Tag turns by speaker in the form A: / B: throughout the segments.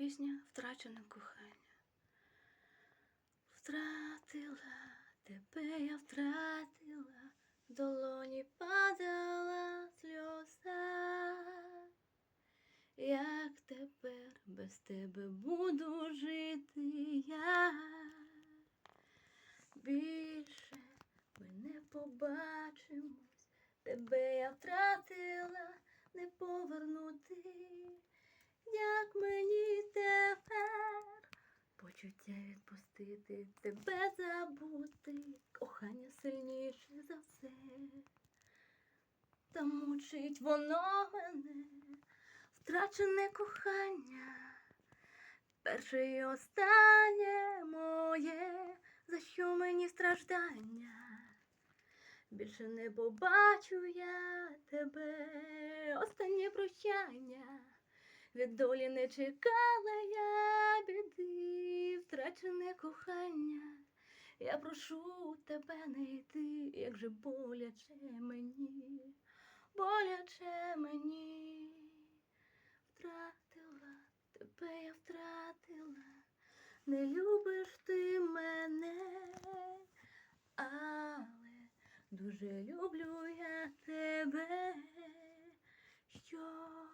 A: Пісня втрачене кохання. Втратила тебе, я втратила, в долоні падала сльоза. Як тепер без тебе буду жити я? Більше ми не побачимось, тебе я втратила, не повернути. Як почуття відпустити, тебе забути, кохання сильніше за все. Та мучить воно мене, втрачене кохання, перше і останнє моє, за що мені страждання. Більше не побачу я тебе, останнє прощання. Від долі не чекала я біди, втрачене кохання. Я прошу тебе не йти, як же боляче мені, боляче мені, втратила тебе, я втратила, не любиш ти мене, але дуже люблю я тебе, щоб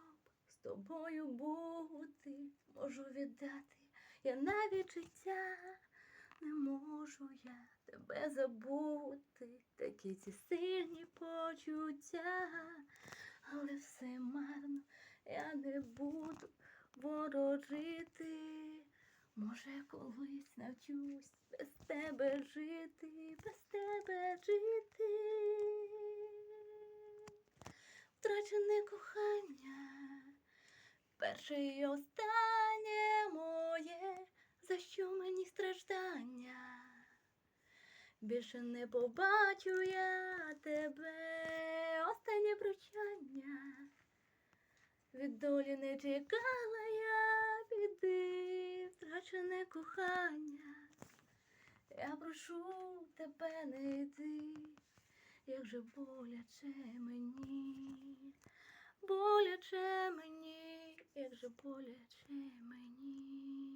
A: з тобою бути, можу віддати я навіть життя, не можу я тебе забути, такі ці сильні почуття, але все марно, я не буду ворожити. Може, колись навчусь без тебе жити, без тебе жити. Втрачене кохання, перше і останнє що мені страждання. Більше не побачу я тебе, останнє прощання. Від долі не чекала я біди, втрачене кохання. Я прошу тебе не йти, як же боляче мені, боляче мені, як же боляче мені,